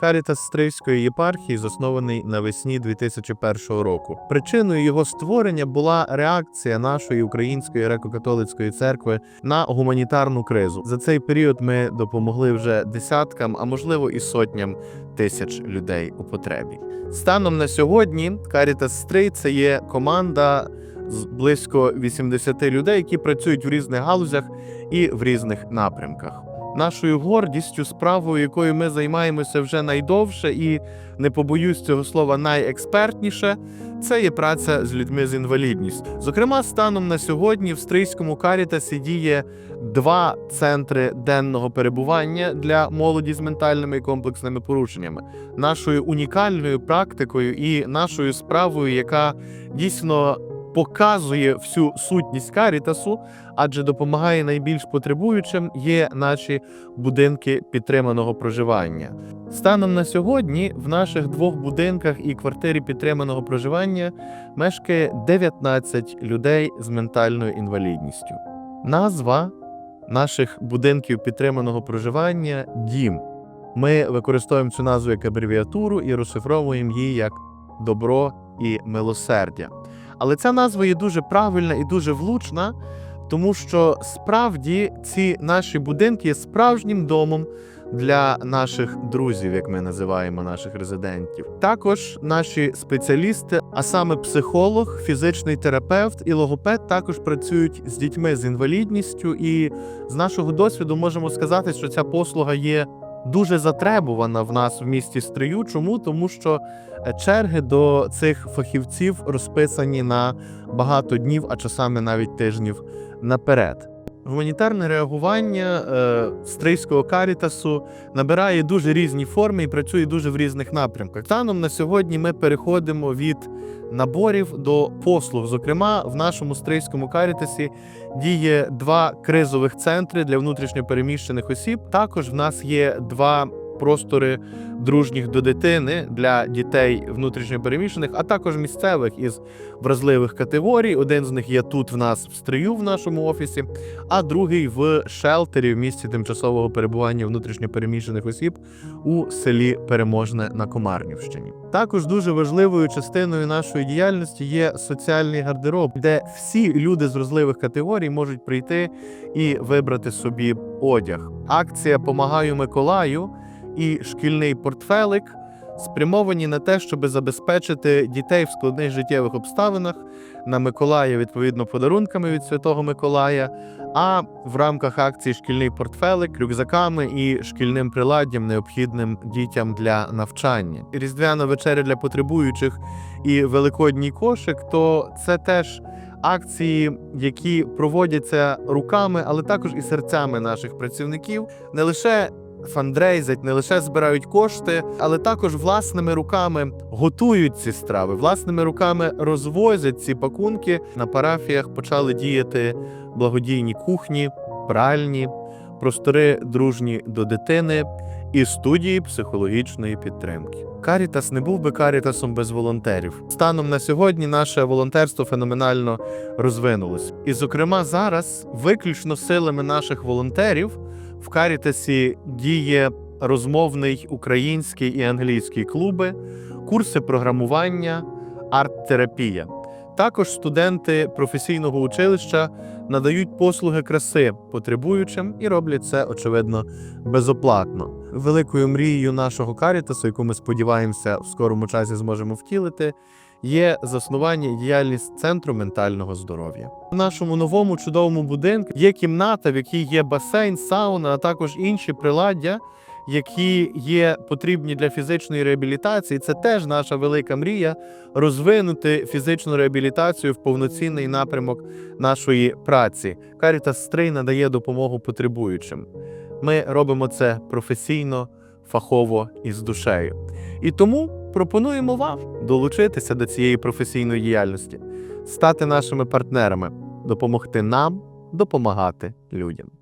Карітас Стрийської єпархії заснований навесні 2001 року. Причиною його створення була реакція нашої української греко-католицької церкви на гуманітарну кризу. За цей період ми допомогли вже десяткам, а можливо і сотням тисяч людей у потребі. Станом на сьогодні Карітас Стрий це є команда з близько 80 людей, які працюють в різних галузях і в різних напрямках. Нашою гордістю, справою, якою ми займаємося вже найдовше і не побоюсь цього слова найекспертніше, це є праця з людьми з інвалідністю. Зокрема, станом на сьогодні в Стрийському карітасі діє два центри денного перебування для молоді з ментальними і комплексними порушеннями. Нашою унікальною практикою і нашою справою, яка дійсно показує всю сутність карітасу, адже допомагає найбільш потребуючим, є наші будинки підтриманого проживання. Станом на сьогодні в наших двох будинках і квартирі підтриманого проживання мешкає 19 людей з ментальною інвалідністю. Назва наших будинків підтриманого проживання дім. Ми використовуємо цю назву як абревіатуру і розшифровуємо її як добро і милосердя. Але ця назва є дуже правильна і дуже влучна, тому що справді ці наші будинки є справжнім домом для наших друзів, як ми називаємо наших резидентів. Також наші спеціалісти, а саме психолог, фізичний терапевт і логопед, також працюють з дітьми з інвалідністю. І з нашого досвіду можемо сказати, що ця послуга є дуже затребувана в нас в місті Стрию. Чому? Тому що е, черги до цих фахівців розписані на багато днів, а часами навіть тижнів наперед. Гуманітарне реагування е, стрийського карітасу набирає дуже різні форми і працює дуже в різних напрямках. Станом на сьогодні ми переходимо від наборів до послуг. Зокрема, в нашому стрийському карітасі діє два кризових центри для внутрішньопереміщених осіб. Також в нас є два простори дружніх до дитини для дітей внутрішньопереміщених, а також місцевих із вразливих категорій. Один з них є тут в нас в стрию в нашому офісі, а другий в шелтері в місці тимчасового перебування внутрішньопереміщених осіб у селі Переможне на Комарнівщині. Також дуже важливою частиною нашої діяльності є соціальний гардероб, де всі люди з вразливих категорій можуть прийти і вибрати собі одяг. Акція Помагаю Миколаю і шкільний портфелик спрямовані на те, щоб забезпечити дітей в складних життєвих обставинах на Миколая, відповідно, подарунками від Святого Миколая. А в рамках акції шкільний портфелик, рюкзаками і шкільним приладдям, необхідним дітям для навчання. Різдвяна вечеря для потребуючих і великодній кошик то це теж акції, які проводяться руками, але також і серцями наших працівників, не лише фандрейзять, не лише збирають кошти, але також власними руками готують ці страви, власними руками розвозять ці пакунки. На парафіях почали діяти благодійні кухні, пральні, простори дружні до дитини і студії психологічної підтримки. Карітас не був би карітасом без волонтерів. Станом на сьогодні наше волонтерство феноменально розвинулось. І, зокрема, зараз виключно силами наших волонтерів в Карітасі діє розмовний український і англійський клуби, курси програмування, арт-терапія. Також студенти професійного училища надають послуги краси потребуючим і роблять це, очевидно, безоплатно. Великою мрією нашого карітасу, яку ми сподіваємося в скорому часі зможемо втілити, є заснування і діяльність центру ментального здоров'я. У нашому новому чудовому будинку є кімната, в якій є басейн, сауна, а також інші приладдя, які є потрібні для фізичної реабілітації. Це теж наша велика мрія розвинути фізичну реабілітацію в повноцінний напрямок нашої праці. Карітас Стрий надає допомогу потребуючим. Ми робимо це професійно, фахово і з душею. І тому пропонуємо вам долучитися до цієї професійної діяльності, стати нашими партнерами, допомогти нам допомагати людям.